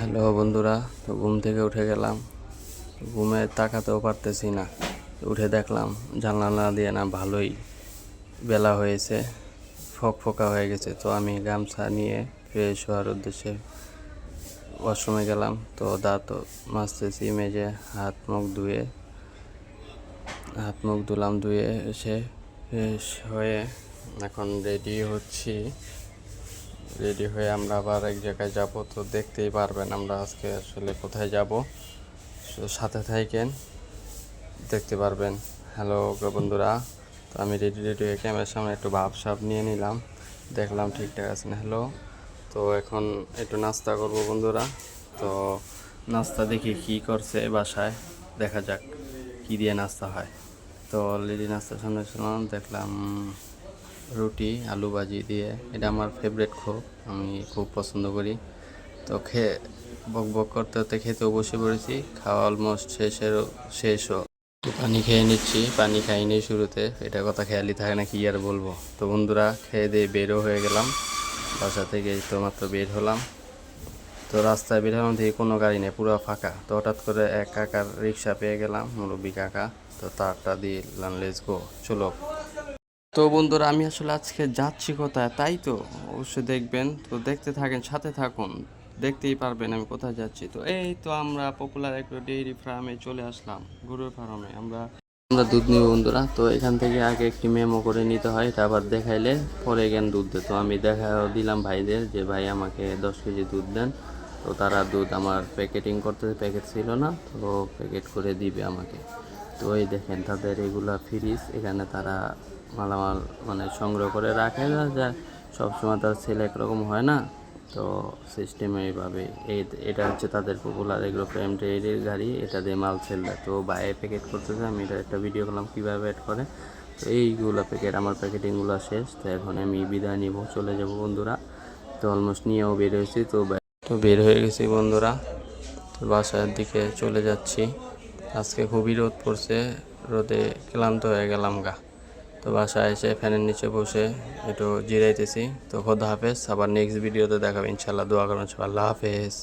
Hello বন্ধুরা, তো ঘুম থেকে উঠে গেলাম। ঘুমে তাকাতেও পারতেছি না। উঠে দেখলাম জানলা দিয়ে না ভালোই বেলা হয়েছে, ফক ফোকা হয়ে গেছে। তো আমি গামছা নিয়ে ফ্রেশ হওয়ার উদ্দেশ্যে ওয়াশরুমে গেলাম। তো দাঁত মাজতেছি মেজে, হাত মুখ ধুয়ে, হাত মুখ ধুলাম, ধুয়ে এসে ফ্রেশ হয়ে এখন রেডি হচ্ছি। রেডি হয়ে আমরা আবার এক জায়গায় যাব। তো দেখতেই পারবেন আমরা আজকে আসলে কোথায় যাব। সাথে থাকেন, দেখতে পারবেন। হ্যালো বন্ধুরা, তো আমি রেডি রেডি হয়ে ক্যামেরার সামনে একটু ভাব সাপ নিয়ে নিলাম। দেখলাম ঠিকঠাক আছে না হ্যালো। তো এখন একটু নাস্তা করব বন্ধুরা। তো নাস্তা দেখি কি করছে বাসায়, দেখা যাক কি দিয়ে নাস্তা হয়। তো অলরেডি নাস্তার সামনে ছিলাম দেখলাম রুটি, আলু ভাজি দিয়ে। এটা আমার ফেভারিট খুব, আমি খুব পছন্দ করি। তো খেয়ে বক বক করতে করতে খেতেও বসে পড়েছি, খাওয়া অলমোস্ট শেষের, শেষও। পানি খেয়ে নিচ্ছি, পানি খাইনি শুরুতে। এটা কথা খেয়ালি থাকে না, কি আর বলব। তো বন্ধুরা, খেয়ে দিয়ে বেরও হয়ে গেলাম। বাসা থেকে তো মাত্র বের হলাম। তো রাস্তায় বের হলাম দেখি কোনো গাড়ি নেই, পুরো ফাঁকা। তো হঠাৎ করে এক কাকার রিক্সা পেয়ে গেলাম, মুরব্বী কাকা। তো তারটা দিয়ে লেস গো চলো। তো বন্ধুরা, আমি আসলে আজকে যাচ্ছি কোথায়? তাই তো? অবশ্যই দেখবেন। তো দেখতে থাকেন, সাথে থাকুন। দেখতেই পারবেন আমি কোথায় যাচ্ছি। তো এই তো আমরা পপুলার একটা ডেইরি ফার্মে চলে আসলাম, গরুর ফার্মে আমরা আমরা দুধ নিব বন্ধুরা। তো এখান থেকে আগে একটি মেমো করে নিতে হয়, এটা আবার দেখাইলে পরে জ্ঞান দুধ দেয়। তো আমি দেখা দিলাম ভাইদের যে, ভাই, আমাকে দশ কেজি দুধ দেন। তো তারা দুধ আমার প্যাকেটিং করতে প্যাকেট ছিল না, তো প্যাকেট করে দিবে আমাকে। তো এই দেখেন, তাদের এগুলা ফ্রিজ এখানে তারা মালামাল মানে সংগ্রহ করে রাখে না, যা সবসময় তার ছেলে একরকম হয় না। তো সিস্টেম এইভাবে এই এটা হচ্ছে তাদের পপুলার এগুলো প্রেম ট্রেডের গাড়ি, এটা দিয়ে মাল সেল দেয় তো বাইরে প্যাকেট করতেছে, আমি এটা একটা ভিডিও করলাম কীভাবে অ্যাড করে। তো এইগুলো প্যাকেট আমার প্যাকেটিংগুলো শেষ। তো এখন আমি বিদায় নিব, চলে যাব বন্ধুরা। তো অলমোস্ট নিয়েও বের হয়েছি, তো তো বের হয়ে গেছি বন্ধুরা। তো বাসার দিকে চলে যাচ্ছি। আজকে খুবই রোদ পড়ছে, রোদে ক্লান্ত হয়ে গেলাম গা। তো বাসায় এসে ফ্যানের নিচে বসে একটু জিরাইতেছি। তো খোদা হাফেজ, আবার নেক্সট ভিডিওতে দেখাবো। ইনশাল্লাহ দোয়া করুন আল্লাহ হাফেজ।